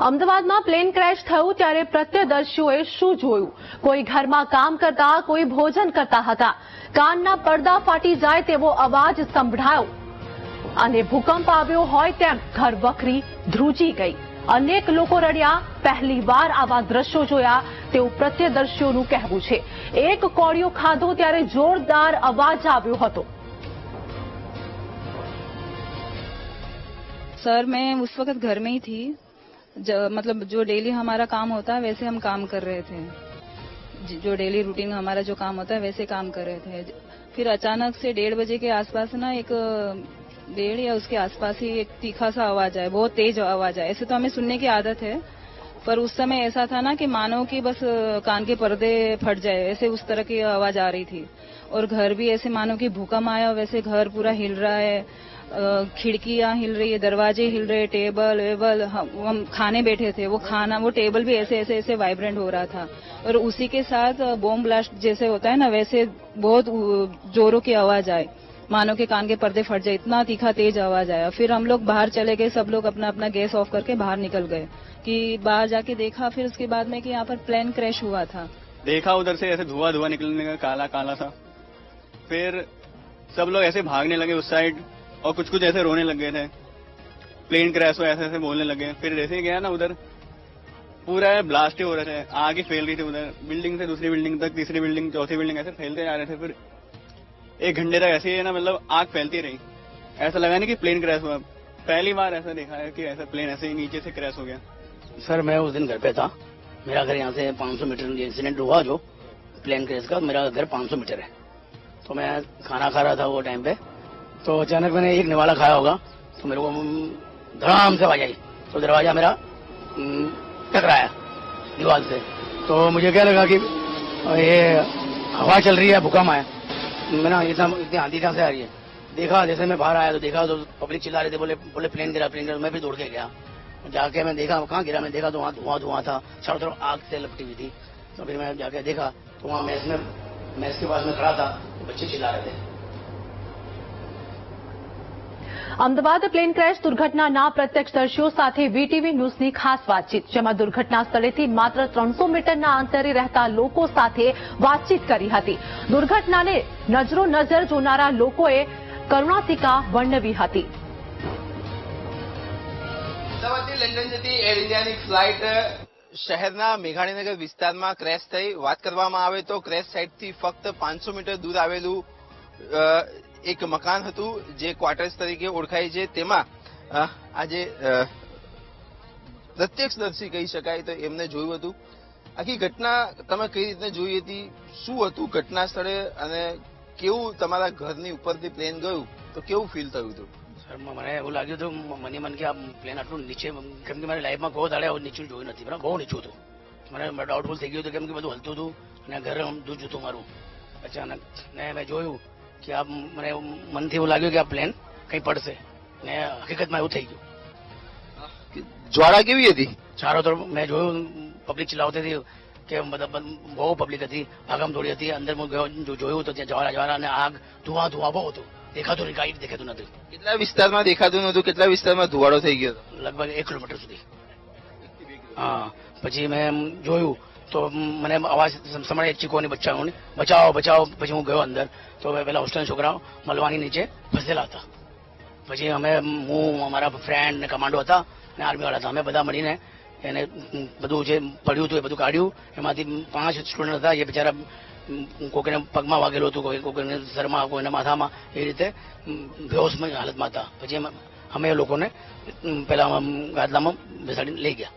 અમદાવાદમાં plane crash થયું ત્યારે પ્રત્યદર્શીઓએ શું જોયું કોઈ ઘરમાં કામ કરતા કોઈ ભોજન કરતા હતા કાનના પડદા ફાટી જાય તેવો અવાજ સંભળાયો અને ભૂકંપ આવ્યો હોય તેમ ઘર વખરી ધ્રુજી ગઈ અનેક લોકો રડ્યા પહેલીવાર આવા દ્રશ્યો જોયા તેવું પ્રત્યદર્શીઓનું કહેવું છે એક કોળિયો ખાધો ત્યારે જોરદાર અવાજ આવ્યો હતો सर मैं उस वक्त घर में ही थी मतलब जो डेली हमारा काम होता है, वैसे हम काम कर रहे थे। जो डेली रूटीन हमारा जो काम होता है, वैसे काम कर रहे थे। फिर अचानक से डेढ़ बजे के आसपास ना एक डेढ़ या उसके आसपास ही एक तीखा सा आवाज़ आया, बहुत तेज आवाज़ आया। ऐसे तो हमें सुनने की आदत है, पर उस समय ऐसा था ना कि मानो कि बस, कान के पर्दे फट जाए, ऐसे उस तरह की आवाज़ आ रही थी। और घर भी ऐसे मानो कि भूकंप आया वैसे घर पूरा हिल रहा है। खिड़कियाँ हिल रही है, दरवाजे हिल रहे टेबल वेबल, हम हम खाने बैठे थे, वो खाना, वो टेबल भी ऐसे ऐसे ऐसे वाइब्रेंट हो रहा था। और उसी के साथ बॉम्ब ब्लास्ट जैसे होता है ना, वैसे बहुत जोरों की आवाज़ आए। मानो के कान के पर्दे फट जाए, इतना तीखा तेज आवाज़ आया। फिर हम लोग बाहर चले गए, सब लोग अपना अपना गैस ऑफ़ करके बाहर निकल गए। कि बाहर जाके देखा, फिर उसके बाद में कि यहाँ पर प्लेन क्रैश हुआ था। देखा उधर से ऐसे धुआँ धुआँ निकलने का काला काला था फिर सब लोग ऐसे भागने लगे उस साइड। और कुछ कुछ ऐसे रोने लग गए थे। प्लेन क्रैश हुआ ऐसे ऐसे बोलने लगे फिर जैसे ही गया ना उधर। पूरा ब्लास्ट ही हो रहे थे। आग फैल रही थी उधर। बिल्डिंग से दूसरी बिल्डिंग तक, तीसरी बिल्डिंग चौथी बिल्डिंग ऐसे फैलते जा रहे थे। फिर एक घंटे तक ऐसे ही है ना मतलब आग फैलती रही। ऐसा लगा नहीं कि प्लेन क्रैश हुआ। पहली बार ऐसा देखा है कि ऐसा प्लेन ऐसे ही नीचे से क्रैश हो गया। सर, मैं उस दिन घर पे था। मेरा घर यहाँ से 500 मीटर इंसिडेंट हुआ जो प्लेन क्रेश का। मेरा घर 500 मीटर है। तो मैं खाना खा रहा था वो टाइम पे। तो अचानक मैंने एक निवाला खाया होगा तो मेरे को धड़ाम से आवाज़ आई। तो दरवाज़ा मेरा टकराया दीवार से। तो मुझे क्या लगा कि ये हवा चल रही है, भूकंप आया। मैंने इतना, इतनी आंधी कहाँ से आ रही है। देखा, जैसे मैं बाहर आया तो देखा तो पब्लिक चिल्ला रहे थे, बोले बोले प्लेन गिरा प्लेन गिरा, मैं भी दौड़ के गया। जाके मैं देखा, कहाँ गिरा, मैं देखा तो वहाँ धुआँ धुआँ था, चारों तरफ़ आग से लपटी हुई थी। तो फिर मैं जाके देखा तो वहाँ मैस में मैस के पास में खड़ा था तो बच्चे चिल्ला रहे थे। અમદાવાદ પ્લેન ક્રેશ દુર્ઘટનાના પ્રત્યક્ષદર્શીઓ સાથે વીટીવી ન્યૂઝની ખાસ વાતચીત, જેમાં દુર્ઘટના સ્થળેથી માત્ર ત્રણસો મીટરના અંતરે રહેતા લોકો સાથે વાતચીત કરી હતી. દુર્ઘટનાને નજરો નજર જોનારા લોકોએ કરુણાતિકા વર્ણવી હતી. લંડન જતી એર ઇન્ડિયાની ફ્લાઇટ શહેરના મેઘાણીનગર વિસ્તારમાં ક્રેશ થઈ. વાત કરવામાં આવે તો ક્રેશ સાઇટથી ફક્ત પાંચસો મીટર દૂર આવેલું એક મકાન હતું જે ક્વાર્ટર્સ તરીકે ઓળખાય છે. તેમાં આજે પ્રત્યક્ષદર્શી કહી શકાય તો એમને જોયું હતું. આખી ઘટના તમે કઈ રીતે જોઈ હતી? શું હતું ઘટના સ્થળે? અને કેવું તમારા ઘરની ઉપરથી પ્લેન ગયું? તો કેવું ફીલ થયું હતું? સર મને એવું લાગ્યું હતું મને મન કે આ પ્લેન આટલું નીચે કેમ કે મારી લાઈફમાં બહુ દાડે આવું નીચું જોયું નથી. બરાબર? બહુ નીચું હતું. મને ડાઉટફુલ થઈ ગયું હતું, કેમ કે બધું હલતું હતું. અને ઘર દૂધ હતું મારું. અચાનક, ને મેં જોયું કે આ મને મનથી એવું લાગ્યું કે આ પ્લેન કંઈ પડશે. ને હકીકતમાં એવું થઈ ગયું. જ્વાળા કેવી હતી? ચારો તરફ મેં જોયું પબ્લિક ચલાવતી હતી કે બહુ પબ્લિક હતી ભાગમ દોડી હતી અંદર હું ગયો જોયું તો ત્યાં જ્વાળા જ્વાળા અને આગ ધુઆ ધુઆ બહુ હતું. દેખાતું નહીં કાંઈ દેખાતું નથી કેટલા વિસ્તારમાં દેખાતું નહોતું? કેટલા વિસ્તારમાં ધુવાડો થઈ ગયો લગભગ એક કિલોમીટર સુધી. હા પછી મેં જોયું તો મને અવાજ સંભળાય ચીકોની બચ્ચાઓની બચાવો બચાવો પછી હું ગયો અંદર. તો પેલા હોસ્ટેલના છોકરાઓ મલવાની નીચે ફસેલા હતા. પછી અમે, હું, અમારા ફ્રેન્ડ ને કમાન્ડો હતા ને આર્મી વાળા હતા. અમે બધા મળીને એને બધું જે પડ્યું હતું એ બધું કાઢ્યું. એમાંથી પાંચ સ્ટુડન્ટ હતા. એ બિચારા કોઈને પગમાં વાગેલું હતું, કોઈ કોઈને સરમાં કોઈને માથામાં એ રીતે બેહોશમાં હાલતમાં હતા. પછી અમે લોકોને પેલા ગાદલામાં બેસાડીને લઈ ગયા.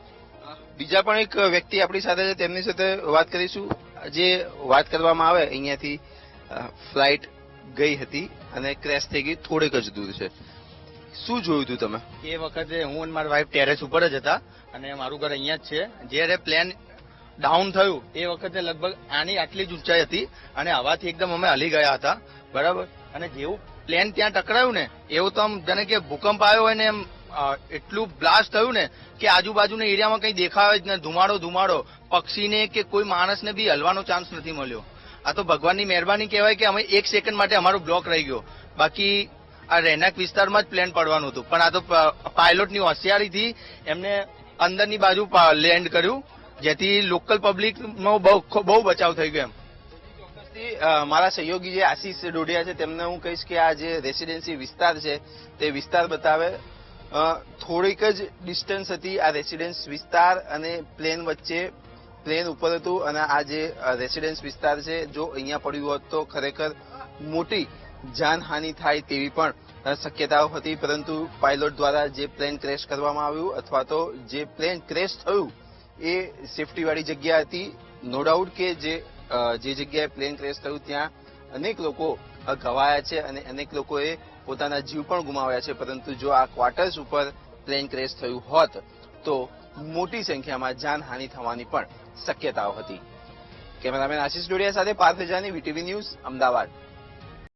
બીજા પણ એક વ્યક્તિ આપણી સાથે છે, તેમની સાથે વાત કરીશું. જે વાત કરવામાં આવે, અહીંયાથી ફ્લાઇટ ગઈ હતી અને ક્રેશ થઈ ગઈ, થોડેક જ દૂર છે. શું જોયું હતું તમે? એ વખતે હું અને મારી વાઈફ ટેરેસ ઉપર જ હતા અને મારું ઘર અહીંયા જ છે. જ્યારે પ્લેન ડાઉન થયું, એ વખતે લગભગ આની આટલી જ ઊંચાઈ હતી અને હવાથી એકદમ અમે હલી ગયા હતા. બરાબર? અને જેવું પ્લેન ત્યાં ટકરાયું ને, એવું તો આમ જાણે કે ભૂકંપ આવ્યો હોય ને એમ એટલું બ્લાસ્ટ થયું ને કે આજુબાજુના એરિયામાં કંઈ દેખાવે જ ને ધુમાડો ધુમાડો. પક્ષીને કે કોઈ માણસને બી હલવાનો ચાન્સ નથી મળ્યો. આ તો ભગવાનની મહેરબાની કહેવાય કે અમે એક સેકન્ડ માટે અમારો બ્લોક રહી ગયો. બાકી આ રહેણાંક વિસ્તારમાં જ પ્લેન પડવાનું હતું. પણ આ તો પાયલોટની હોશિયારીથી એમને અંદરની બાજુ લેન્ડ કર્યું. જેથી લોકલ પબ્લિકનો બહુ બહુ બચાવ થઈ ગયો એમ. મારા સહયોગી જે આશીષ ડોડિયા છે, તેમને હું કહીશ કે આ જે રેસિડેન્સી વિસ્તાર છે, તે વિસ્તાર બતાવે. થોડીક જ ડિસ્ટન્સ હતી આ રેસિડેન્સ વિસ્તાર અને પ્લેન વચ્ચે. પ્લેન ઉપર હતું અને આ જે રેસિડેન્સ વિસ્તાર છે, જો અહીંયા પડ્યું હોત તો ખરેખર મોટી જાનહાનિ થાય તેવી પણ શક્યતાઓ હતી. પરંતુ પાયલોટ દ્વારા જે પ્લેન ક્રેશ કરવામાં આવ્યું અથવા તો જે પ્લેન ક્રેશ થયું, એ સેફટી વાળી જગ્યા હતી. નો ડાઉટ કે જે જે જગ્યાએ પ્લેન ક્રેશ થયું, ત્યાં અનેક લોકો ઘવાયા છે અને અનેક લોકોએ પોતાના જીવ પણ ગુમાવ્યા છે, પરંતુ જો આ ક્વાર્ટર્સ ઉપર પ્લેન ક્રેશ થયું હોત, તો મોટી સંખ્યામાં જાનહાનિ થવાની પણ શક્યતાઓ હતી. કેમેરામેન આશીષ ડોડિયા સાથે પાર્થ પ્રજાની વીટીવી ન્યૂઝ, અમદાવાદ.